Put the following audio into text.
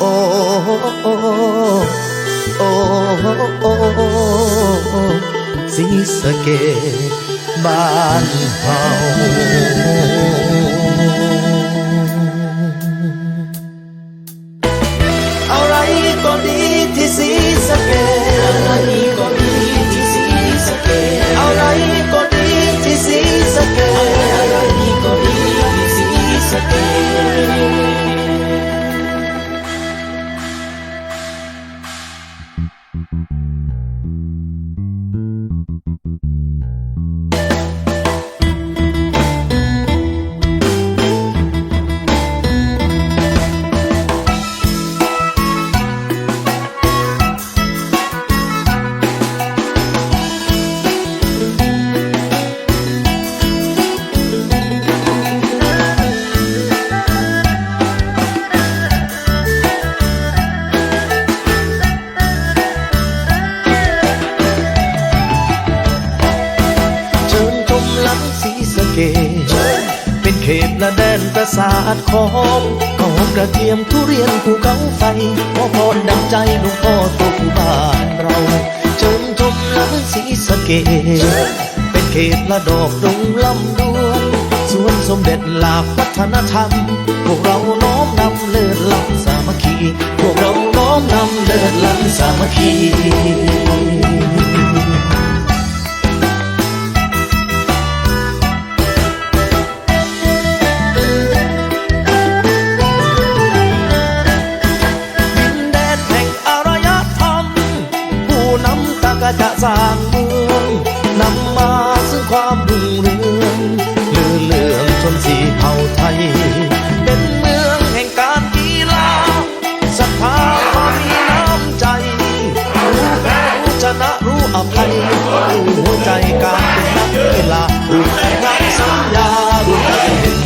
โอ้โอ้โอ้สีสะเกตบ้านเฮา ก เป็นเขตละแดนประสาทของขอมกระเทียมทุเรียนภูเขาไฟขอพรดังใจหลวงพ่อตกบ้านเราเชิญชมลังสีสะเกตเป็นเขตละดอกดงลำดวนสวนสมเด็จหลากวัฒนธรรม พวกเราน้อมนำเลิศล้ำตากะจะสร้างเมืองนำมาซึ่งความรุ่งเรืองลือเลืองชนสีเผ่าไทย เป็นเมืองแห่งการกีฬาศรัทธาความมีน้ำใจ รู้แพ้รู้ชนะรู้อภัยรู้หัวใจการเป็นนักกีฬารู้แพ้